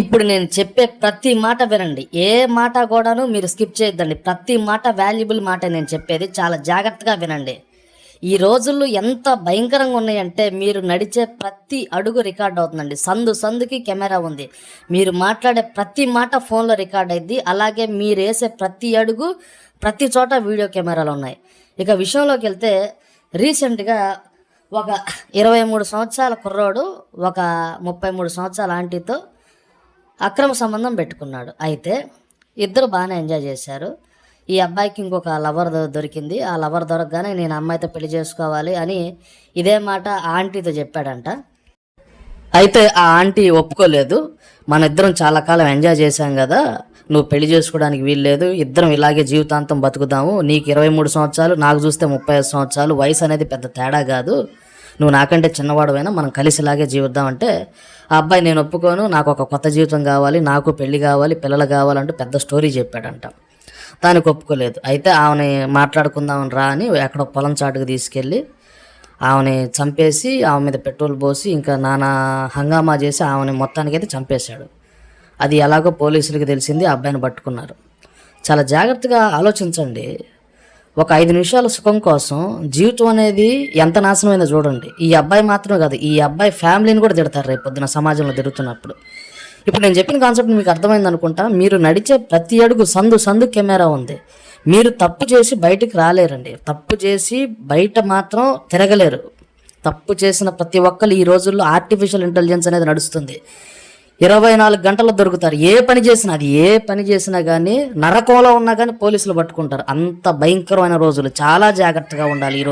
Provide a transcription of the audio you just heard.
ఇప్పుడు నేను చెప్పే ప్రతి మాట వినండి. ఏ మాట కూడాను మీరు స్కిప్ చేయొద్దండి. ప్రతి మాట వాల్యుబుల్ మాట నేను చెప్పేది. చాలా జాగ్రత్తగా వినండి. ఈ రోజుల్లో ఎంత భయంకరంగా ఉన్నాయంటే మీరు నడిచే ప్రతి అడుగు రికార్డ్ అవుతుందండి. సందు సందుకి కెమెరా ఉంది. మీరు మాట్లాడే ప్రతి మాట ఫోన్లో రికార్డ్ అయింది అలాగే మీరు వేసే ప్రతి అడుగు ప్రతి చోట వీడియో కెమెరాలు ఉన్నాయి. ఇక విషయంలోకి వెళ్తే రీసెంట్గా ఒక ఇరవై మూడు సంవత్సరాల కుర్రోడు ఒక ముప్పై మూడు సంవత్సరాల ఆంటీతో అక్రమ సంబంధం పెట్టుకున్నాడు. అయితే ఇద్దరు బాగానే ఎంజాయ్ చేశారు. ఈ అబ్బాయికి ఇంకొక లవర్ దొరికింది. ఆ లవర్ దొరకగానే నేను అమ్మాయితో పెళ్ళి చేసుకోవాలి అని ఇదే మాట ఆ ఆంటీతో చెప్పాడంట. అయితే ఆ ఆంటీ ఒప్పుకోలేదు. మన ఇద్దరం చాలా కాలం ఎంజాయ్ చేశాం కదా. నువ్వు పెళ్ళి చేసుకోవడానికి వీల్లేదు. ఇద్దరం ఇలాగే జీవితాంతం బతుకుదాము. నీకు ఇరవై మూడు సంవత్సరాలు నాకు చూస్తే ముప్పై ఐదు సంవత్సరాలు. వయసు అనేది పెద్ద తేడా కాదు. నువ్వు నాకంటే చిన్నవాడువైనా మనం కలిసిలాగే జీవిద్దాం జీవిద్దామంటే ఆ అబ్బాయి నేను ఒప్పుకోను నాకు ఒక కొత్త జీవితం కావాలి నాకు పెళ్ళి కావాలి పిల్లలు కావాలంటూ పెద్ద స్టోరీ చెప్పాడంట. దానికి ఒప్పుకోలేదు. అయితే ఆమెని మాట్లాడుకుందామని రా అని ఎక్కడో పొలం చాటుకు తీసుకెళ్ళి ఆమెని చంపేసి ఆమె మీద పెట్రోల్ పోసి ఇంకా నానా హంగామా చేసి ఆమెని మొత్తానికైతే చంపేశాడు. అది ఎలాగో పోలీసులకి తెలిసింది ఆ అబ్బాయిని పట్టుకున్నారు. చాలా జాగ్రత్తగా ఆలోచించండి. ఒక ఐదు నిమిషాల సుఖం కోసం జీవితం అనేది ఎంత నాశనమైందో చూడండి. ఈ అబ్బాయి మాత్రమే కాదు ఈ అబ్బాయి ఫ్యామిలీని కూడా తిడతారు రేపు పొద్దున సమాజంలో తిరుగుతున్నప్పుడు. ఇప్పుడు నేను చెప్పిన కాన్సెప్ట్ మీకు అర్థమైంది అనుకుంటా మీరు నడిచే ప్రతి అడుగు సందు సందు కెమెరా ఉంది. మీరు తప్పు చేసి బయటికి రాలేరండి. తప్పు చేసి బయట మాత్రం తిరగలేరు. తప్పు చేసిన ప్రతి ఒక్కరు ఈ రోజుల్లో ఆర్టిఫిషియల్ ఇంటెలిజెన్స్ అనేది నడుస్తుంది. ఇరవై నాలుగు గంటలు దొరుకుతారు. ఏ పని చేసినా అది ఏ పని చేసినా కానీ నరకంలో ఉన్నా కానీ పోలీసులు పట్టుకుంటారు. అంత భయంకరమైన రోజులు. చాలా జాగ్రత్తగా ఉండాలి